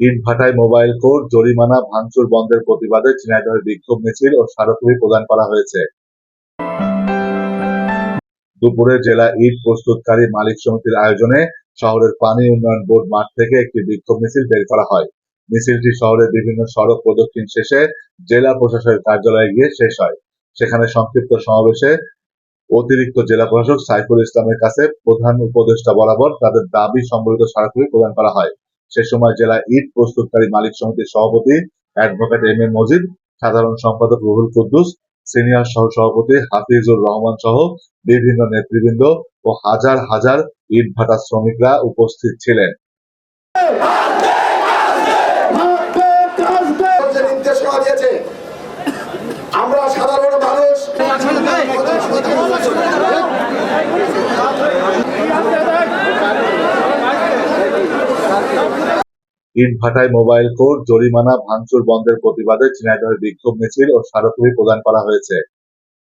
ইটভাটায় mobile court জরিমানা, ভাঙচুর বন্ধের প্রতিবাদে ঝিনাইদহে বিক্ষোভ মিছিল ও স্মারকলিপি প্রদান করা হয়েছে। দুপুরে জেলা ইট প্রস্তুতকারী মালিক সমিতির আয়োজনে শহরের পানি উন্নয়ন বোর্ড মাঠ থেকে একটি বিক্ষোভ মিছিল বের করা হয়। মিছিলটি শহরের বিভিন্ন সড়ক প্রদক্ষিণ শেষে জেলা প্রশাসনের কার্যালয়ে গিয়ে শেষ হয়। সেখানে সংক্ষিপ্ত সমাবেশে অতিরিক্ত জেলা প্রশাসক সাইফুল ইসলামের কাছে প্রধান উপদেষ্টা বরাবর তাদের দাবি সম্বলিত স্মারকলিপি প্রদান করা হয়। সে সময় জেলা ইট প্রস্তুতকারী মালিক সমিতির সভাপতি অ্যাডভোকেট এম এ মজিদ, সাধারণ সম্পাদক রুহুল কুদ্দুস, সিনিয়র সহ সভাপতি হাফিজুর রহমান সহ বিভিন্ন নেতৃবৃন্দ ও হাজার হাজার ইট ভাটা শ্রমিকরা উপস্থিত ছিলেন। ইট ভাটায় মোবাইল কোর্ট জরিমানা, ভাঙচুর বন্ধের প্রতিবাদে ঝিনাইদহে বিক্ষোভ মিছিল ও স্মারকলিপি প্রদান করা হয়েছে।